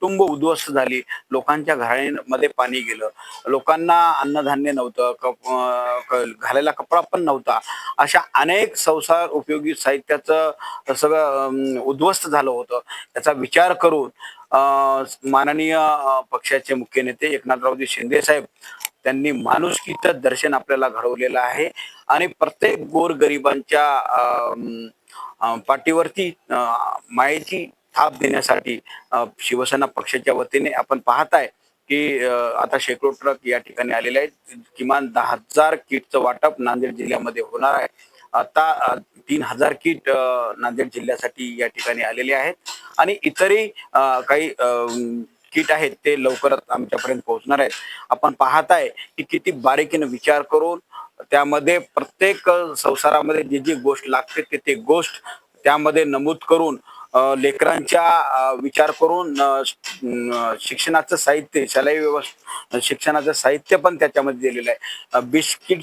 कुटुंब उद्ध्वस्त झाली. लोकांच्या घरामध्ये पाणी गेलं. लोकांना अन्नधान्य नव्हतं. कप क- घालायला कपडा पण नव्हता. अशा अनेक संसार उपयोगी साहित्याचं सगळं उद्ध्वस्त झालं होतं. त्याचा विचार करून माननीय पक्षाचे मुख्य नेते एकनाथरावजी शिंदे साहेब त्यांनी माणुसकीचं दर्शन आपल्याला घडवलेलं आहे. आणि प्रत्येक गोरगरिबांच्या पाठीवरती मायेची थाप देण्यासाठी शिवसेना पक्षाच्या वतीने आपण पाहताय की आता शेकडो ट्रक या ठिकाणी आलेले आहेत. किमान दहा हजार किटचं वाटप नांदेड जिल्ह्यामध्ये होणार आहे. आता तीन हजार किट नांदेड जिल्ह्यासाठी या ठिकाणी आलेले आहेत. आणि इतरही काही किट आहेत ते लवकरच आमच्यापर्यंत पोहोचणार आहेत. आपण पाहताय की किती बारीकीनं विचार करून त्यामध्ये प्रत्येक संसारामध्ये जी जी गोष्ट लागते ते ते गोष्ट त्यामध्ये नमूद करून लेकरांच्या विचार करून शिक्षणाचं साहित्य शालेय व्यवस्था शिक्षणाचं साहित्य पण त्याच्यामध्ये दिलेलं आहे. बिस्किट